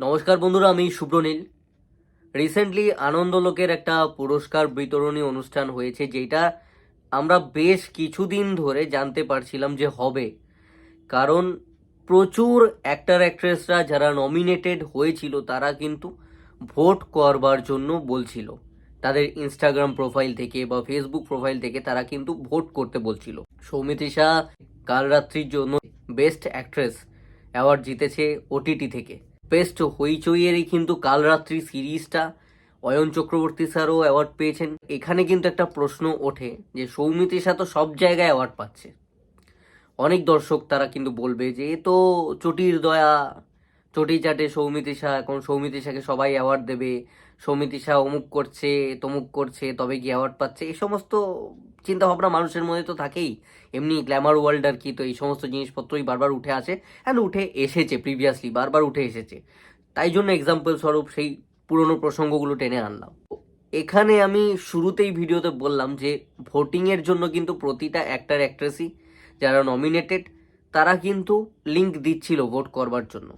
নমস্কার বন্ধুরা, আমি সুব্রনীল। রিসেন্টলি আনন্দলোকের একটা পুরস্কার বিতরণী অনুষ্ঠান হয়েছে, যেটা আমরা বেশ কিছুদিন ধরে জানতে পারছিলাম যে হবে। কারণ প্রচুর অ্যাক্টার অ্যাক্ট্রেসরা যারা নমিনেটেড হয়েছিল, তারা কিন্তু ভোট করবার জন্য বলছিল। তাদের ইনস্টাগ্রাম প্রোফাইল থেকে বা ফেসবুক প্রোফাইল থেকে তারা কিন্তু ভোট করতে বলছিল। সৌমিত্রিষা কাল রাত্রির জন্য বেস্ট অ্যাক্ট্রেস অ্যাওয়ার্ড জিতেছে ওটিটি থেকে। বেস্ট হইচইয়েরই কিন্তু কাল রাত্রি সিরিজটা। অয়ন চক্রবর্তী স্যারও অ্যাওয়ার্ড পেয়েছেন। এখানে কিন্তু একটা প্রশ্ন ওঠে যে সৌমিত্রিষা তো সব জায়গায় অ্যাওয়ার্ড পাচ্ছে। অনেক দর্শক তারা কিন্তু বলবে যে এ তো চটির দয়া, চটি চাটে সৌমিত্রিষা এখন সৌমিত্রিষাকে সবাই অ্যাওয়ার্ড দেবে। সৌমিত্রিষা অমুক করছে, তমুক করছে, তবে কি অ্যাওয়ার্ড পাচ্ছে? এই সমস্ত চিন্তা ভাবনা মানুষের মধ্যে তো থাকেই। এমনি গ্ল্যামার ওয়ার্ল্ড আর কি, তো এই সমস্ত জিনিসপত্রই বারবার উঠে আসে। অ্যান্ড উঠে এসেছে প্রিভিয়াসলি বারবার উঠে এসেছে। তাই জন্য এক্সাম্পল স্বরূপ সেই পুরনো প্রসঙ্গগুলো টেনে আনলাম। এখানে আমি শুরুতেই ভিডিওতে বললাম যে ভোটিংয়ের জন্য কিন্তু প্রতিটা অ্যাক্টার অ্যাক্ট্রেসই যারা নমিনেটেড তারা কিন্তু লিঙ্ক দিচ্ছিল ভোট করবার জন্য।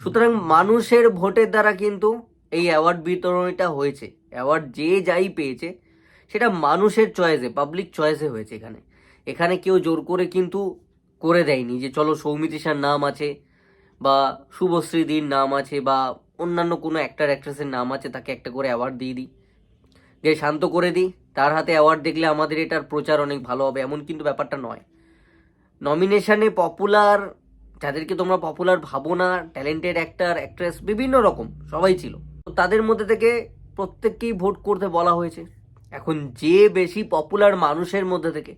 সুতরাং মানুষের ভোটের দ্বারা কিন্তু এই অ্যাওয়ার্ড বিতরণীটা হয়েছে। অ্যাওয়ার্ড যে যাই পেয়েছে সেটা মানুষের চয়েসে পাবলিক চয়েসে হয়েছে এখানে। এখানে কেউ জোর করে কিন্তু করে দেয়নি যে চলো সৌমিত্রিষার নাম আছে বা শুভশ্রী শুভশ্রীদির নাম আছে বা অন্যান্য কোনো অ্যাক্টার অ্যাক্ট্রেসের নাম আছে, তাকে একটা করে অ্যাওয়ার্ড দিয়ে দিই। যে শান্ত করে দিই, তার হাতে অ্যাওয়ার্ড দেখলে আমাদের এটার প্রচার অনেক ভালো হবে, এমন কিন্তু ব্যাপারটা নয়। নমিনেশনে পপুলার যাদেরকে তোমরা পপুলার ভাবো না ট্যালেন্টেড অ্যাক্টার অ্যাক্ট্রেস বিভিন্ন রকম, সবাই ছিল। তাদের মধ্যে থেকে প্রত্যেককেই ভোট করতে বলা হয়েছে। এখন যে বেশি পপুলার মানুষের মধ্যে থেকে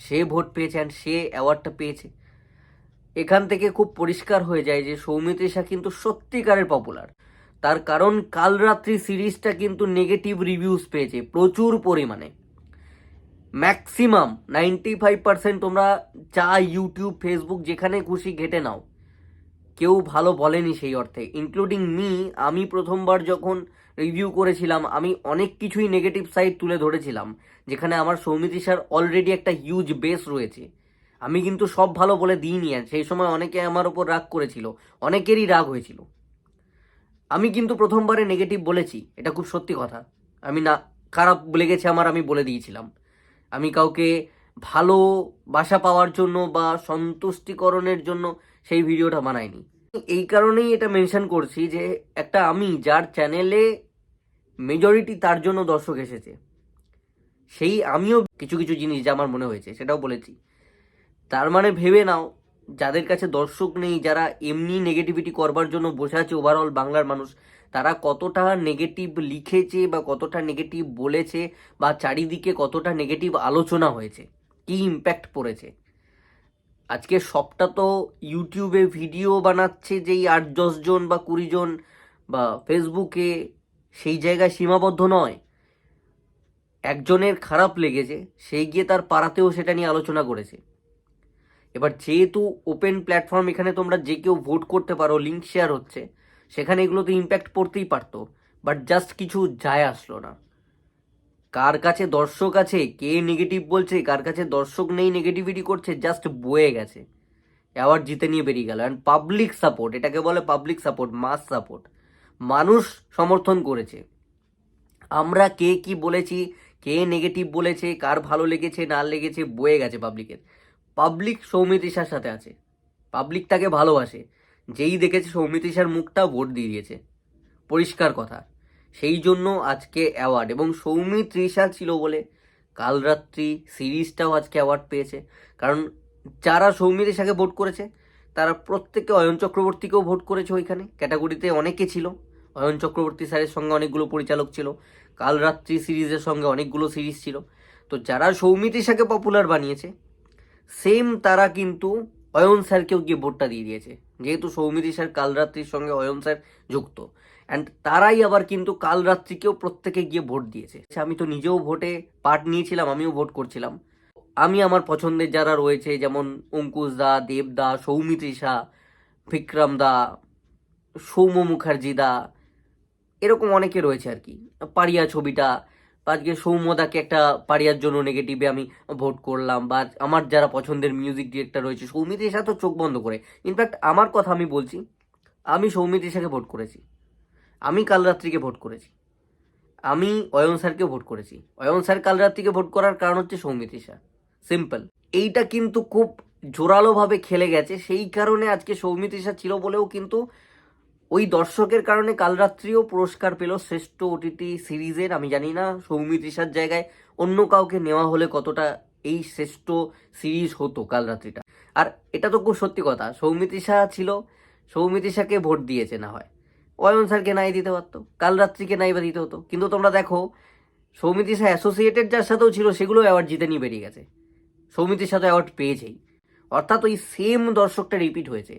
সে ভোট পেয়েছে অ্যান্ড সে অ্যাওয়ার্ডটা পেয়েছে, এখান থেকে খুব পরিষ্কার হয়ে যায় যে সৌমিত্রিষা কিন্তু সত্যিকারের পপুলার তার কারণ কাল রাত্রি সিরিজটা কিন্তু নেগেটিভ রিভিউজ পেয়েছে প্রচুর পরিমাণে। ম্যাক্সিমাম নাইনটি ফাইভ পার্সেন্ট তোমরা চা ইউটিউব ফেসবুক যেখানে খুশি ঘেটে নাও। কেউ ভালো বলেনি সেই অর্থে ইনক্লুডিং মি আমি প্রথমবার যখন রিভিউ করেছিলাম, আমি অনেক কিছুই নেগেটিভ সাইড তুলে ধরেছিলাম, যেখানে আমার সৌমিত্রিষার অলরেডি একটা হিউজ বেস রয়েছে। আমি কিন্তু সব ভালো বলে দিইনি, আর সেই সময় অনেকে আমার ওপর রাগ করেছিল, অনেকেরই রাগ হয়েছিল। আমি কিন্তু প্রথমবারে নেগেটিভ বলেছি, এটা খুব সত্যি কথা। আমি না, খারাপ লেগেছে আমার আমি বলে দিয়েছিলাম। আমি কাউকে ভালো বাসা পাওয়ার জন্য বা সন্তুষ্টিকরণের জন্য সেই ভিডিওটা বানাইনি। এই কারণেই এটা মেনশন করছি যে একটা আমি যার চ্যানেলে মেজরিটি তার জন্য দর্শক এসেছে। সেই আমিও কিছু কিছু জিনিস যা আমার মনে হয়েছে সেটাও বলেছি। তার মানে ভেবে নাও, যাদের কাছে দর্শক নেই, যারা এমনি নেগেটিভিটি করবার জন্য বসে আছে ওভারঅল বাংলার মানুষ, তারা কতটা নেগেটিভ লিখেছে বা কতটা নেগেটিভ বলেছে বা চারিদিকে কতটা নেগেটিভ আলোচনা হয়েছে। কি ইম্প্যাক্ট পড়েছে? আজকে সবটা তো ইউটিউবে ভিডিও বানাচ্ছে যেই আট জন বা কুড়ি জন বা ফেসবুকে, সেই জায়গায় সীমাবদ্ধ নয়। একজনের খারাপ লেগেছে, সেই গিয়ে তার পাড়াতেও সেটা নিয়ে আলোচনা করেছে। এবার যেহেতু ওপেন প্ল্যাটফর্ম এখানে তোমরা যে কেউ ভোট করতে পারো লিঙ্ক শেয়ার হচ্ছে, সেখানে এগুলো তো ইম্প্যাক্ট পড়তেই পারতো বাট জাস্ট কিছু যায় আসলো না। কার কাছে দর্শক আছে, কে নেগেটিভ বলছে, কার কাছে দর্শক নেই নেগেটিভিটি করছে জাস্ট বয়ে গেছে। অ্যাওয়ার্ড জিতে নিয়ে বেরিয়ে গেল। অ্যান্ড পাবলিক সাপোর্ট এটাকে বলে পাবলিক সাপোর্ট মাস সাপোর্ট মানুষ সমর্থন করেছে। আমরা কে কি বলেছি, কে নেগেটিভ বলেছে, কার ভালো লেগেছে, না লেগেছে, বয়ে গেছে পাবলিকের পাবলিক সৌমিত্রিষার সাথে আছে। পাবলিক তাকে ভালোবাসে। যেই দেখেছে সৌমিত্রিষার মুখটা ভোট দিয়ে দিয়েছে। পরিষ্কার কথা। সেই জন্য আজকে অ্যাওয়ার্ড এবং সৌমিত্রিষা ছিল বলে কাল রাত্রি সিরিজটাও আজকে অ্যাওয়ার্ড পেয়েছে। কারণ যারা সৌমিত্রিষাকে ভোট করেছে, তারা প্রত্যেকে অয়ন চক্রবর্তীকেও ভোট করেছে ওইখানে। ক্যাটাগরিতে অনেকে ছিল। অয়ন চক্রবর্তী স্যারের সঙ্গে অনেকগুলো পরিচালক ছিল। কাল রাত্রি সিরিজের সঙ্গে অনেকগুলো সিরিজ ছিল। তো যারা সৌমিত্রিষাকে পপুলার বানিয়েছে সেম তারা কিন্তু অয়ন স্যারকেও গিয়ে ভোটটা দিয়ে দিয়েছে। যেহেতু সৌমিত্রি স্যার কালরাত্রির সঙ্গে অয়ন স্যার যুক্ত। অ্যান্ড তারাই আবার কিন্তু কালরাত্রিকেও প্রত্যেকে গিয়ে ভোট দিয়েছে। আমি তো নিজেও ভোটে পার্ট নিয়েছিলাম, আমিও ভোট করছিলাম। আমি আমার পছন্দের যারা রয়েছে, যেমন অঙ্কুশ দা, দেব দা সৌমিত্রিষা বিক্রম দা, সৌম্য মুখার্জি দা, এরকম অনেকে রয়েছে আর কি। পারিয়া ছবিটা আজকে সৌম্যদাকে একটা পারিয়ার জন্য নেগেটিভে আমি ভোট করলাম বা আমার যারা পছন্দের মিউজিক ডিরেক্টর রয়েছে সৌমিত্রির তো চোখ বন্ধ করে। ইনফ্যাক্ট আমার কথা আমি বলছি, আমি সৌমিত্রিষাকে ভোট করেছি। আমি কাল রাত্রিকে ভোট করেছি। আমি অয়ন স্যারকে ভোট করেছি। অয়ন স্যার কাল রাত্রিকে ভোট করার কারণ হচ্ছে সৌমিত্রিষা সিম্পল এইটা কিন্তু খুব জোরালোভাবে খেলে গেছে। সেই কারণে আজকে সৌমিত্রিষা ছিল বলেও কিন্তু ওই দর্শকের কারণে কাল রাত্রিও পুরস্কার পেল শ্রেষ্ঠ ওটিটি সিরিজের, আমি জানি না সৌমিত্রিষার জায়গায় অন্য কাউকে নেওয়া হলে কতটা এই শ্রেষ্ঠ সিরিজ হতো কাল রাত্রিটা। আর এটা তো খুব সত্যি কথা সৌমিত্রিষা ছিল সৌমিত্রিষাকে ভোট দিয়েছে না হয়। অয়ন স্যারকে নাই দিতে পারতো, কাল রাত্রিকে নাই বা দিতে হতো। কিন্তু তোমরা দেখো সৌমিত্রিষা অ্যাসোসিয়েটেড যার সাথেও ছিল সেগুলো অ্যাওয়ার্ড জিতে নিয়ে বেরিয়ে গেছে। সৌমিত্রিষা তো অ্যাওয়ার্ড পেয়েছেই। অর্থাৎ ওই সেম দর্শকটা রিপিট হয়েছে।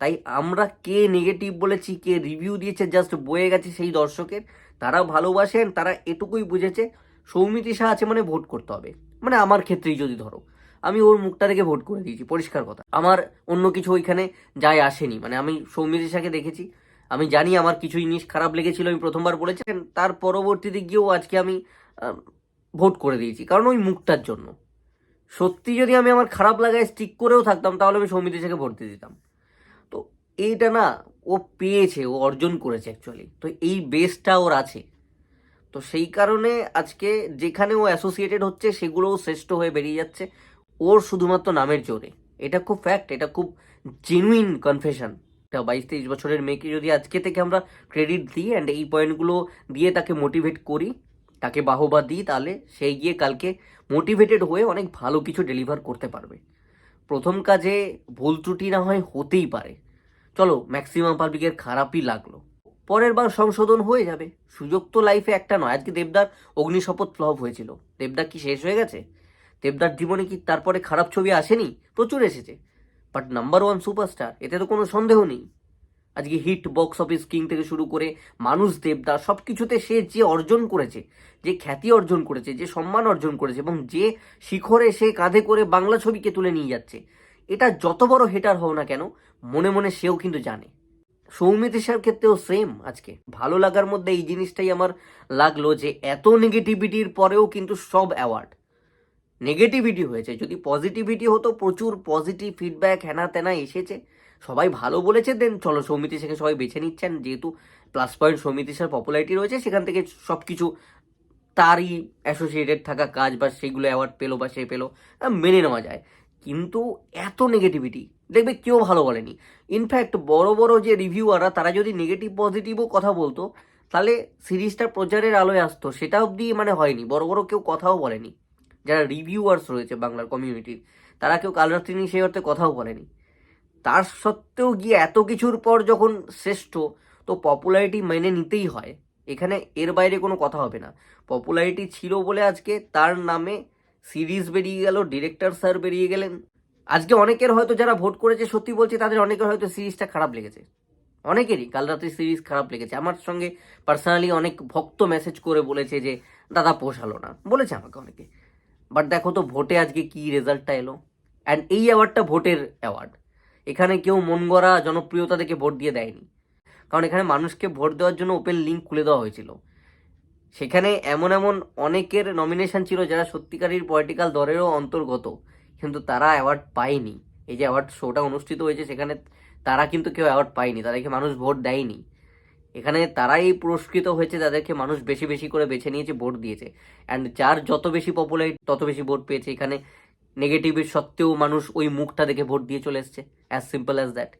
তাই আমরা কে নেগেটিভ বলেছি, কে রিভিউ দিয়েছে জাস্ট বয়ে গেছে সেই দর্শকের তারা ভালোবাসেন তারা এটুকুই বুঝেছে সৌমিত্রিষা আছে মানে ভোট করতে হবে। মানে আমার ক্ষেত্রেই যদি ধরো, আমি ওর মুখটা দেখে ভোট করে দিয়েছি, পরিষ্কার কথা। আমার অন্য কিছু ওইখানে যায় আসেনি মানে আমি সৌমিত্রিষাকে দেখেছি, আমি জানি আমার কিছু জিনিস খারাপ লেগেছিল, আমি প্রথমবার বলেছেন তার পরবর্তীতে গিয়েও আজকে আমি ভোট করে দিয়েছি, কারণ ওই মুখটার জন্য। সত্যি যদি আমি আমার খারাপ লাগায় স্টিক করেও থাকতাম, তাহলে আমি সৌমিত্রিষাকে ভোট দিয়ে দিতাম। এইটা না ও পেয়েছে, ও অর্জন করেছে অ্যাকচুয়ালি তো এই বেসটা ওর আছে। তো সেই কারণে আজকে যেখানে ও অ্যাসোসিয়েটেড হচ্ছে, সেগুলোও শ্রেষ্ঠ হয়ে বেরিয়ে যাচ্ছে। ওর শুধুমাত্র নামের জোরে। এটা খুব ফ্যাক্ট এটা খুব জেনুইন কনফেশন এটা বাইশ তেইশ বছরের মেয়েকে যদি আজকে থেকে আমরা ক্রেডিট দিই অ্যান্ড এই পয়েন্টগুলো দিয়ে তাকে মোটিভেট করি, তাকে বাহবা দিই, তাহলে সেই গিয়ে কালকে মোটিভেটেড হয়ে অনেক ভালো কিছু ডেলিভার করতে পারবে। প্রথম কাজে ভুল ত্রুটি না হয় হতেই পারে। চলো ম্যাক্সিমাম পাবলিকের খারাপই লাগল। পরের বার সংশোধন হয়ে যাবে। সুযোগ তো লাইফে একটা নয়। আজকে দেবদার অগ্নিশপথ ফ্লপ হয়েছিল। দেবদার কি শেষ হয়ে গেছে? দেবদার জীবনে কি তারপরে খারাপ ছবি আসেনি? প্রচুর এসেছে। বাট নাম্বার ওয়ান সুপারস্টার এতে তো কোনো সন্দেহ নেই। আজকে হিট বক্স অফিস কিং থেকে শুরু করে মানুষ দেবদার সব কিছুতে সে যে অর্জন করেছে, যে খ্যাতি অর্জন করেছে, যে সম্মান অর্জন করেছে এবং যে শিখরে সে কাঁধে করে বাংলা ছবিকে তুলে নিয়ে যাচ্ছে এটা যত বড় হেটার হও না কেন, মনে মনে সেও কিন্তু জানে। সৌমিত্রিষার ক্ষেত্রেও সেম আজকে। ভালো লাগার মধ্যে এই জিনিসটাই আমার লাগল যে, এত নেগেটিভিটির পরেও কিন্তু সব অ্যাওয়ার্ড নেগেটিভিটি হয়েছে। যদি পজিটিভিটি হতো, প্রচুর পজিটিভ ফিডব্যাক হেনা তেনা এসেছে। সবাই ভালো বলেছে দেন চলো সৌমিত্রিষাকে সবাই বেছে নিচ্ছেন। যেহেতু প্লাস পয়েন্ট সৌমিত্রিষার পপুলারিটি রয়েছে, সেখান থেকে সব কিছু তারই অ্যাসোসিয়েটেড থাকা কাজ বা সেগুলো অ্যাওয়ার্ড পেল বা সে পেল মেনে নেওয়া যায়। কিন্তু এত নেগেটিভিটি দেখবে কেউ ভালো বলেনি। ইনফ্যাক্ট বড় বড় যে রিভিউয়াররা তারা যদি নেগেটিভ পজিটিভও কথা বলতো, তাহলে সিরিজটা প্রচারের আলোয় আসতো। সেটা অবধি মানে হয়নি। বড় বড় কেউ কথাও বলেনি। যারা রিভিউয়ার্স রয়েছে বাংলার কমিউনিটির তারা কেউ কাল রাত্রি নিয়ে সেই অর্থে কথাও বলেনি। তার সত্ত্বেও গিয়ে এত কিছুর পর যখন শ্রেষ্ঠ, তো পপুলারিটি মেনে নিতেই হয়। এখানে এর বাইরে কোনো কথা হবে না। পপুলারিটি ছিল বলে আজকে তার নামে সিরিজ বেরিয়ে গেল, ডিরেক্টর স্যার বেরিয়ে গেলেন। আজকে অনেকের হয়তো যারা ভোট করেছে, সত্যি বলছি, তাদের অনেকের হয়তো সিরিজটা খারাপ লেগেছে। অনেকেরই কাল রাত্রি সিরিজ খারাপ লেগেছে। আমার সঙ্গে পার্সোনালি অনেক ভক্ত মেসেজ করে বলেছে যে, দাদা, পোষালো না। বলেছে আমাকে অনেকে। বাট দেখো তো, ভোটে আজকে কি রেজাল্টটা এলো। অ্যান্ড এই অ্যাওয়ার্ডটা ভোটের অ্যাওয়ার্ড এখানে কেউ মন গড়া, জনপ্রিয়তা দেখে ভোট দিয়ে দেয়নি। কারণ এখানে মানুষকে ভোট দেওয়ার জন্য ওপেন লিঙ্ক খুলে দেওয়া হয়েছিল। সেখানে এমন এমন অনেকের নমিনেশন ছিল যারা সত্যিকারের পলিটিক্যাল দলেরও অন্তর্গত, কিন্তু তারা অ্যাওয়ার্ড পায়নি। এই যে অ্যাওয়ার্ড শোটা অনুষ্ঠিত হয়েছে, সেখানে তারা কিন্তু কেউ অ্যাওয়ার্ড পায়নি, তাদেরকে মানুষ ভোট দেয়নি। এখানে তারাই পুরস্কৃত হয়েছে, তাদেরকে মানুষ বেশি বেশি করে বেছে নিয়েছে, ভোট দিয়েছে। অ্যান্ড যার যত বেশি পপুলারিটি তত বেশি ভোট পেয়েছে। এখানে নেগেটিভের সত্ত্বেও মানুষ ওই মুখটা দেখে ভোট দিয়ে চলে এসছে অ্যাজ সিম্পল অ্যাজ দ্যাট